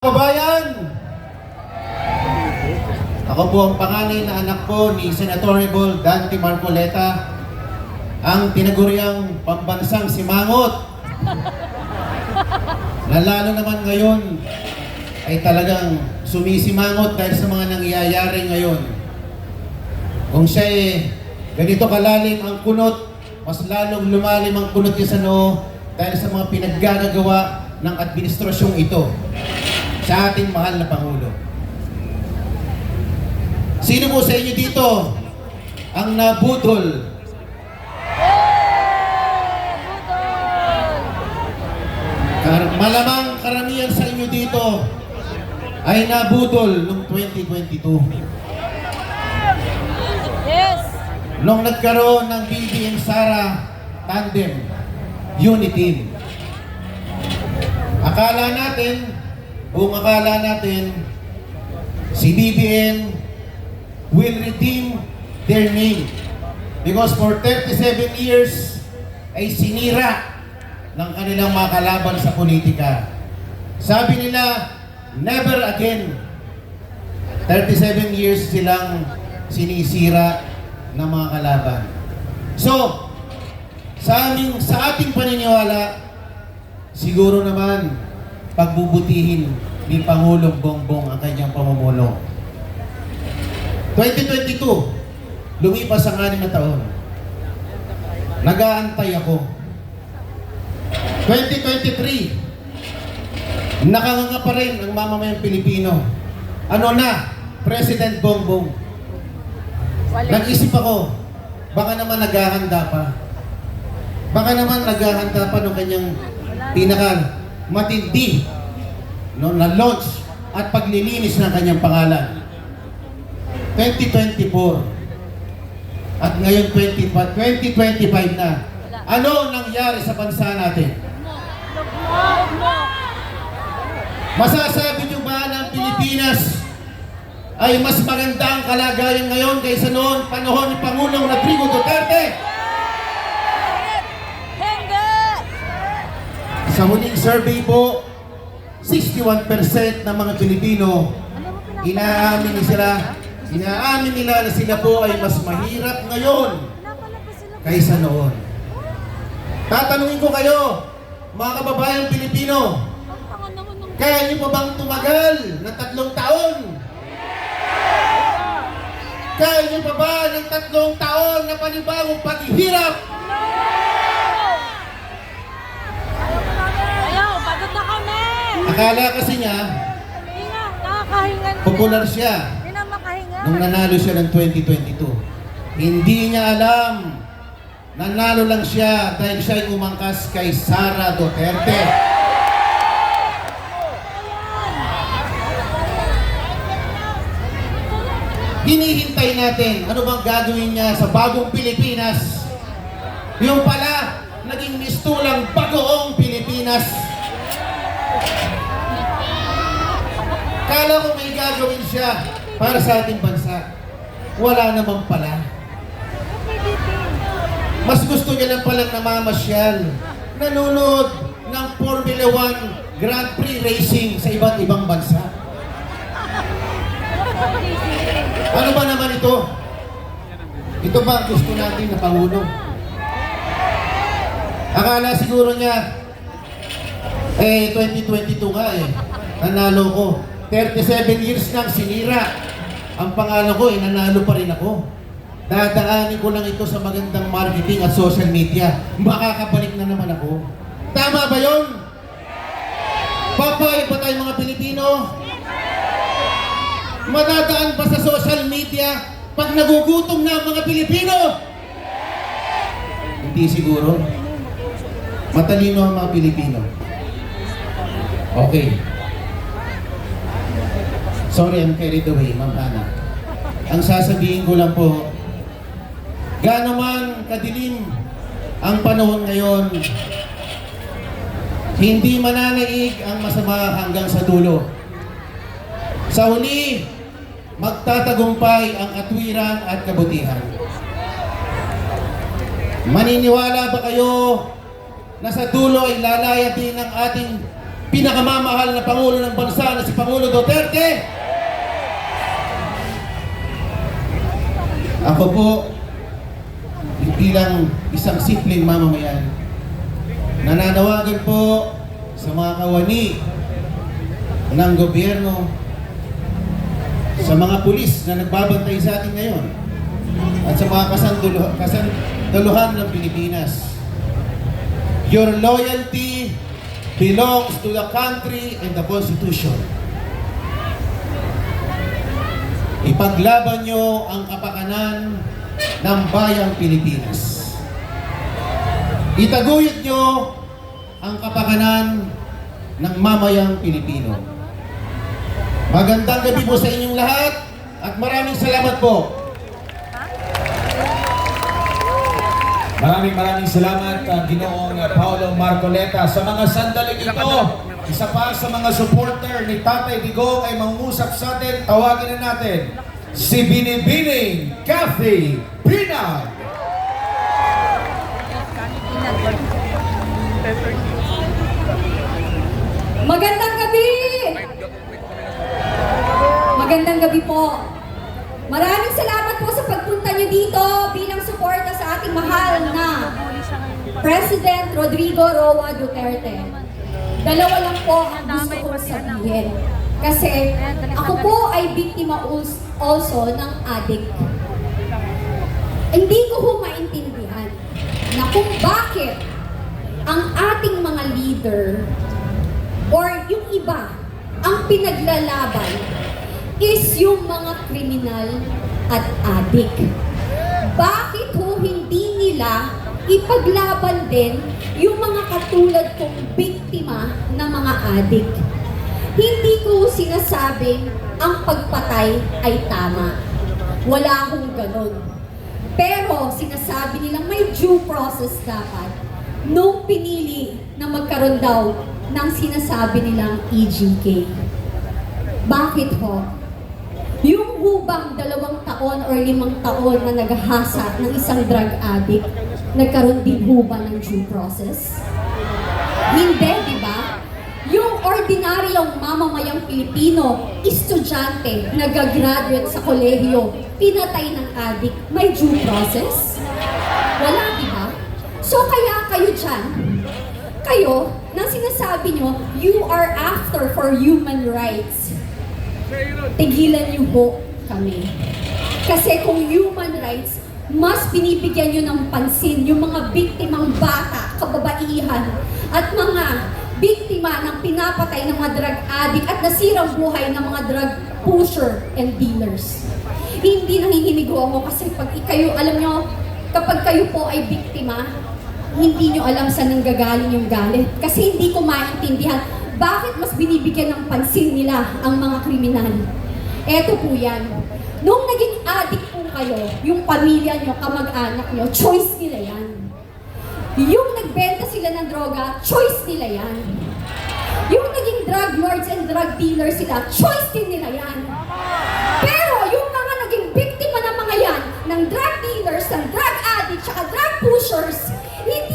Kabayan! Ako po ang panganay na anak po ni Senatorable Dante Marcoleta, ang tinaguriang pambansang simangot. Lalo naman ngayon ay talagang sumisimangot dahil sa mga nangyayari ngayon. Kung siya ay ganito kalalim ang kunot, mas lalong lumalim ang kunot niya sa noo dahil sa mga pinaggagawa ng administrasyong ito sa ating mahal na Pangulo. Sino po sa inyo dito ang nabudol? Kar- malamang karamihan sa inyo dito ay nabudol noong 2022. Yes! Nung nagkaroon ng BBM Sara Tandem Unity Team. Akala natin, buong akala natin, si BBM will redeem their name. Because for 37 years ay sinira ng kanilang mga kalaban sa politika. Sabi nila, never again. 37 years silang sinisira ng mga kalaban. So, sa aming sa ating paniniwala, siguro naman pagbubutihin ni Pangulong Bongbong ang kanyang pamumuno. 2022, lumipas ang anim na taon. Nag-aantay ako. 2023, nakanganga pa rin ang mamamayang Pilipino. Ano na? President Bongbong. Nag-isip ako, baka naman naghahanda pa. Baka naman naghahanda pa ng kanyang pinaka matindi no, na launch at paglilinis ng kanyang pangalan. 2024. At ngayon 20, 2025 na. Ano nangyari sa bansa natin? Masasabi niyo ba ng Pilipinas ay mas maganda ang kalagayan ngayon kaysa noon panahon ni Pangulong Rodrigo Duterte? Hindi! Sa huling survey po, 61% ng mga Pilipino inaamin ni sila, inaamin nila na sila po ay mas mahirap ngayon kaysa noon. Tatanungin ko kayo, mga kababayan Pilipino, ng... kaya niyo pa bang tumagal na tatlong taon? Kaya niyo pa ba ng tatlong taon na panibagong paghihirap? Ayaw, pagod na kami! Akala kasi niya, nakakahinga na. popular siya Hindi na makahinga. nung nanalo siya ng 2022. Hindi niya alam, nanalo lang siya dahil siya ay umangkas kay Sara Duterte. Hinihintay natin ano bang gagawin niya sa bagong Pilipinas. Yung pala, naging mistulang bagoong Pilipinas. Kala ko may gagawin siya para sa ating bansa. Wala naman pala. Mas gusto niya lang palang namamasyal. Nanonood ng Formula 1 Grand Prix Racing sa iba't ibang bansa. Ano ba naman ito? Ito ba ang gusto natin na Pangulo? Akala siguro niya, eh, 2022 nga eh. Nanalo ko. 37 years nang sinira. Ang pangalan ko, eh, nanalo pa rin ako. Dadaanin ko lang ito sa magandang marketing at social media. Makakabalik na naman ako. Tama ba yon? Papayag ba tayo mga Pilipino? Madadaan ba sa social media pag nagugutom na ang mga Pilipino? Hindi siguro. Matalino ang mga Pilipino. Okay. Sorry, I'm carried away, Ma'am Hana. Ang sasabihin ko lang po, gaano man kadilim ang panahon ngayon, hindi mananaig ang masama hanggang sa dulo. Sa huli, magtatagumpay ang katwiran at kabutihan. Maniniwala ba kayo na sa dulo ay lalaya din ang ating pinakamamahal na Pangulo ng bansa na si Pangulo Duterte. Ako po, bilang isang simpleng mamamayan, nananawagan po sa mga kawani ng gobyerno, sa mga pulis na nagbabantay sa atin ngayon, at sa mga kasanduluhan, kasanduluhan ng Pilipinas. Your loyalty belongs to the country and the Constitution. Ipaglaban nyo ang kapakanan ng bayang Pilipinas. Itaguyod nyo ang kapakanan ng mamayang Pilipino. Magandang gabi po sa inyong lahat at maraming salamat po. Maraming maraming salamat uh, Ginoong uh, Paolo Marcoleta sa mga sandaling ito. Isa pa sa mga supporter ni Tatay Digong ay mangusap sa atin. Tawagin na natin si Binibining Kathy Pinag. Magandang gabi! Magandang gabi po. Maraming salamat po sa pagpunta niyo dito bilang suporta sa ating mahal na President Rodrigo Roa Duterte. Dalawa lang po ang gusto kong sabihin. Kasi ako po ay biktima also ng addict. Hindi ko ho maintindihan na kung bakit ang ating mga leader or yung iba ang pinaglalaban is yung mga kriminal at adik. Bakit ho hindi nila ipaglaban din yung mga katulad kong biktima ng mga adik? Hindi ko sinasabing ang pagpatay ay tama. Wala akong ganon. Pero sinasabi nilang may due process dapat nung pinili na magkaroon daw ng sinasabi nilang EGK. Bakit ho? Hubang dalawang taon or limang taon na naghahasa ng isang drug addict, nagkaroon din huba ng due process? Hindi, di ba? Yung ordinaryong mamamayang Pilipino, estudyante, nagagraduate sa kolehiyo, pinatay ng addict, may due process? Wala, di ba? So kaya kayo dyan, kayo, nang sinasabi nyo, you are after for human rights. Tigilan niyo po kami. Kasi kung human rights, mas binibigyan nyo ng pansin yung mga biktimang bata, kababaihan, at mga biktima ng pinapatay ng mga drug addict at nasirang buhay ng mga drug pusher and dealers. Hindi nanginginig ako kasi pag kayo, alam nyo, kapag kayo po ay biktima, hindi nyo alam saan nanggagaling yung galit. Kasi hindi ko maintindihan bakit mas binibigyan ng pansin nila ang mga kriminal. Eto po yan. Nung naging addict po kayo, yung pamilya nyo, kamag-anak nyo, choice nila yan. Yung nagbenta sila ng droga, choice nila yan. Yung naging drug lords and drug dealers sila, choice din nila yan. Pero yung mga naging biktima ng mga yan, ng drug dealers, ng drug addicts, tsaka drug pushers, hindi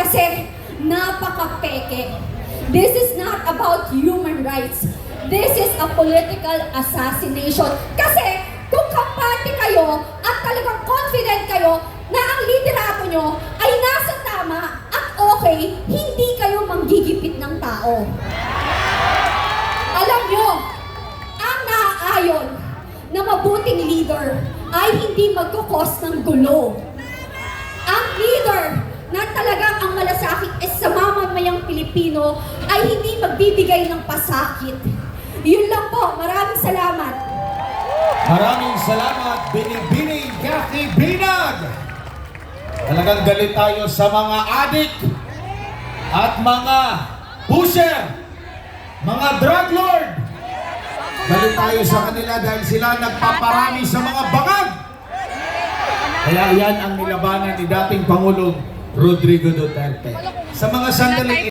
Kasi napaka-peke. This is not about human rights. This is a political assassination. Kasi kung kampante kayo at talagang confident kayo na ang liderato nyo ay nasa tama at okay, hindi kayo manggigipit ng tao. Alam nyo, ang naaayon na mabuting leader ay hindi magkukos ng gulo. Ang leader na talagang ang malasakit is sa mamamayang Pilipino ay hindi magbibigay ng pasakit. Yun lang po. Maraming salamat. Maraming salamat Binibining Kathy Pinag. Talagang galit tayo sa mga adik at mga pusher, mga drug lord. Galit tayo sa kanila dahil sila nagpaparami sa mga bangag. Kaya yan ang nilabanan ni dating Pangulong Rodrigo Duterte. Sa mga sandaling